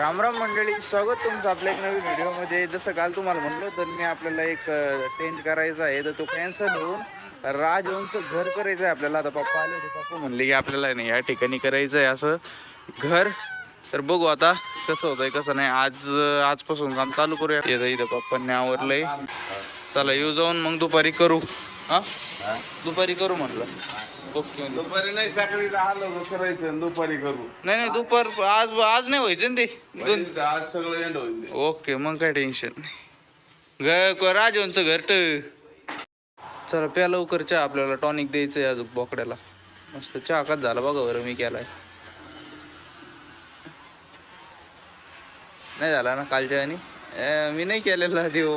राम राम मंडळी स्वागत तुमचं आपल्या एक नवीन व्हिडिओमध्ये. जसं काल तुम्हाला म्हणलं तर मी आपल्याला एक टेंट करायचा आहे तर तो कॅन्सल होऊन राजवंचं घर करायचं आहे आपल्याला. आता पप्पा आले होते पप्पा म्हणले की आपल्याला नाही या ठिकाणी करायचं आहे असं घर. तर बघू आता कसं होतंय कसं नाही. आज आजपासून काम चालू करूया. इथं पप्पांनी आवरलंय. चला येऊ जाऊन मग दुपारी करू. हा? दुपारी करू म्हटलं ओके. दुपारी नाही सकाळी आलं करायचं आणि दुपारी करू. नाही नाही दुपार आज आज नाही व्हायचं ना ते? दोन म्हणजे आज सगळं एंड होईल ते. ओके मग काय टेन्शन नाही. ग राजवंचं घरट चला प्या लवकर चहा आपल्याला. टॉनिक द्यायचं आहे अजून बोकड्याला. मस्त चहा काच झाला बघा बरं मी केलाय. नाही झाला ना कालच्या आणि मी नाही केलेला देव.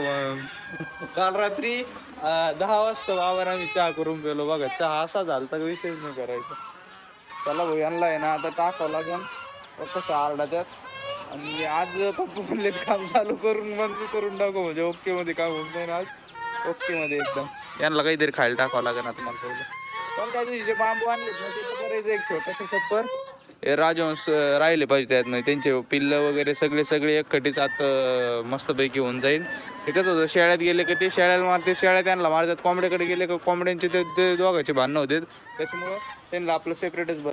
काल रात्री दहा वाजता बाबार आम्ही चहा करून गेलो. बघा चहा असा झाला तर विषयच नाही करायचा. चला भाऊ यांना आहे ना आता टाकावं लागेल. कसं आरडा त्यात आणि आज पप्पा म्हणले काम चालू करून बंद करून टाकू. म्हणजे ओके मध्ये काम होत नाही ना आज. ओके मध्ये एकदम. यांना काहीतरी खायला टाकावं लागेल आता मला पहिलं पण त्या दिवशी जे बांबू आणलेत ना ते करायचं एक छोटंसं छप्पर राजवंश राहिले पाहिजे त्यात नाही त्यांचे पिल्लं वगैरे सगळे सगळे एकखटीच आत मस्तपैकी होऊन जाईल. ते कसं होतं शेळ्यात गेले की ते शेळ्याला मारते शेळ्या त्यांना मारतात. कोंबड्याकडे गेले का कोंबड्यांचे ते ते दोघांचे भांडणं होते. त्याच्यामुळं त्यांना आपलं सेपरेटच बघ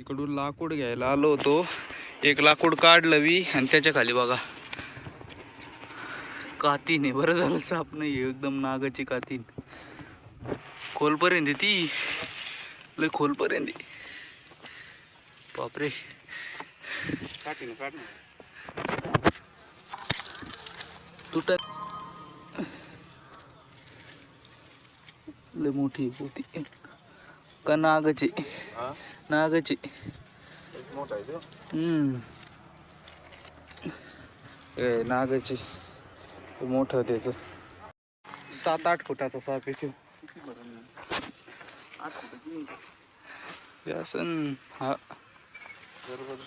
इकडून लाकूड घ्यायला आलो होतो. एक लाकूड काढलं मी आणि त्याच्याखाली बघा. कातीन आहे. बरं झालं साप नाही एकदम नागाची कातीन. खोलपर्यंत ती. लय खोलपर्यंत. बापरे. तुटत. लय मोठी आहे पोती. का नागाची? नागाची. नागाची. मोठं त्याच. सात आठ फुटाचा साप आहे त्यो. ते असन हा. बरोबर.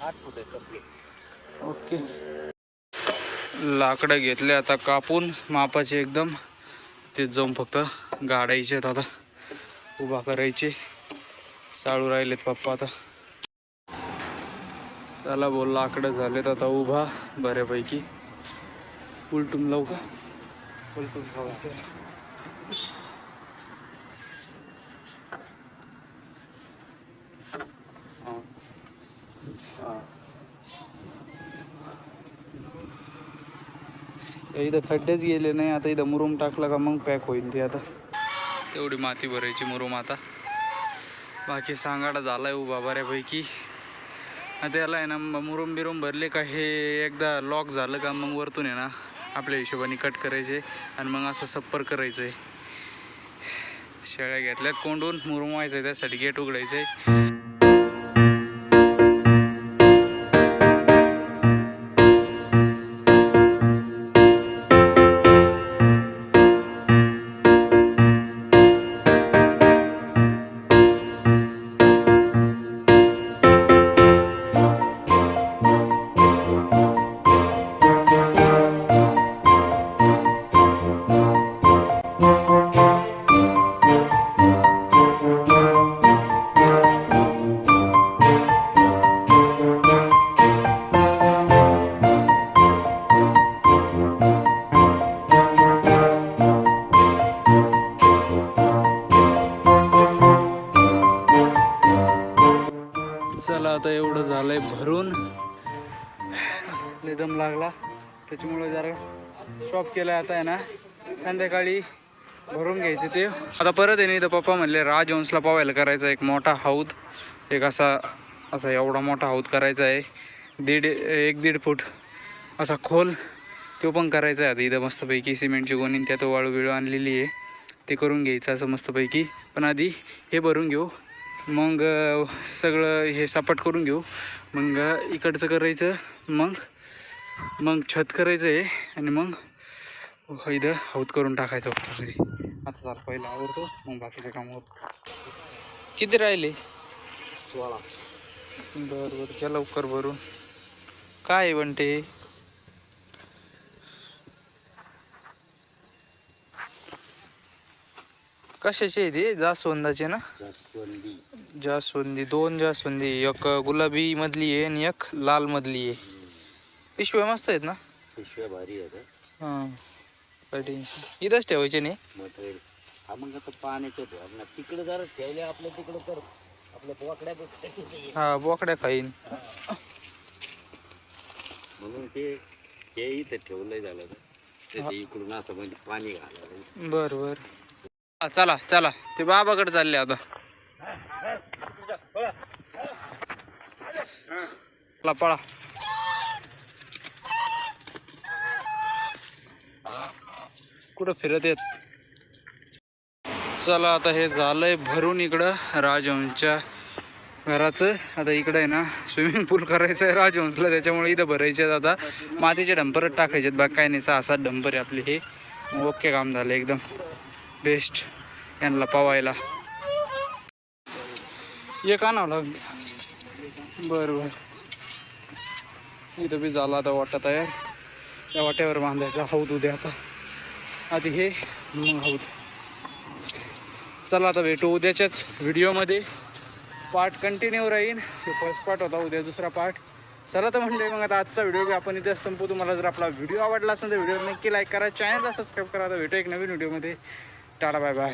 आठ फूट ओके. लाकडं घेतले आता कापून मापाचे एकदम. ते जाऊन फक्त गाडायचे आहेत आता. उभा करायचे. चालू राहिलेत पप्पा आता. चला बोल लाकडं झालेत आता उभा बऱ्यापैकी. उलटून लावू का? उलटून लावायचं इथं खड्डेच गेले नाही आता इथं मुरुम टाकला का मग पॅक होईल ते आता. तेवढी माती भरायची मुरुम आता. बाकी सांगाडा झालाय उभा बऱ्यापैकी. त्याला आहे ना मुरुम बिरुम भरले का हे एकदा लॉक झालं का मग वरतून आहे ना आपल्या हिशोबाने कट करायचे आणि मग असं सप्पर करायचं आहे शेळ्या घेतल्यात कोंडून मुरुम व्हायचं आहे त्यासाठी गेट उघडायचं आहे आता झालंय भरून. दम लागला. त्याच्यामुळे जरा शॉप केलं आता आहे ना. संध्याकाळी भरून घ्यायचे ते. आता परत आहे नाही इथं पप्पा म्हणले राजवंशला पावायला करायचा एक मोठा हौद. एक असा असा एवढा मोठा हौद करायचा आहे. दीड एक दीड फूट असा खोल तो पण करायचा आहे आता इथं मस्तपैकी. सिमेंटची गोणी त्यात वाळू बिळू आणलेली आहे. ते करून घ्यायचं असं मस्तपैकी. पण आधी हे भरून घेऊ. मग सगळं हे सपाट करून घेऊ. मग इकडचं करायचं मग मग छत करायचं आहे आणि मग इथं हौद करून टाकायचं होतं घरी आता चाल पहिला आवडतो मग बाकीचे काम होत किती राहिले? सोळा. बरं बरं घ्या लवकर भरून. काय आहे कशाचे आहे ते? जास्वंदाचे ना? जास्वंदी. दोन जास्वंदी. एक गुलाबी मधली आहे आणि एक लाल मधली आहे. पिशव्या मस्त आहेत ना? पिशव्या भारी आहेत हां. इथंच ठेवायचे नाही? हा मग आता पाण्याचं ना तिकडे जरा ठेवले आपल्या तिकडं तर आपल्या पोकड्या हा बोकड्या खाईन. म्हणून ते ते इथं ठेवलंय झालं तर इकडून असं म्हणजे पाणी घालायला. बर बर. चला चला. ते बाबाकडे चालले आता. चला पळा. कुठं फिरत येत चला आता हे झालंय भरून इकडं राजहंसच्या घराचं. आता इकडं आहे ना स्विमिंग पूल करायचं आहे राजहंसला त्याच्यामुळे इथं भरायचे आहेत आता. मातीचे डंपरच टाकायचे आहेत बाकी काय नाही सहा सात डंपर आहे आपले हे. ओके काम झालं एकदम. बेस्ट यांना पवायला. एक आणावं लागेल. बरं बरं. इथं बी झाला आता वाटा तयार. त्या वाट्यावर बांधायचा. हौद उद्या आता. आधी हे मग हौद चला आता भेटू उद्याच्याच व्हिडिओमध्ये. पार्ट कंटिन्यू राहील फर्स्ट पार्ट होता उद्या दुसरा पार्ट चला तर म्हणजे मग आता आजचा व्हिडिओ बी आपण इथे संपू तुम्हाला जर आपला व्हिडिओ आवडला असेल तर व्हिडिओ नक्की लाईक करा. चॅनलला सबस्क्राईब करा. आता भेटू एक नवीन व्हिडिओमध्ये. Tata bye bye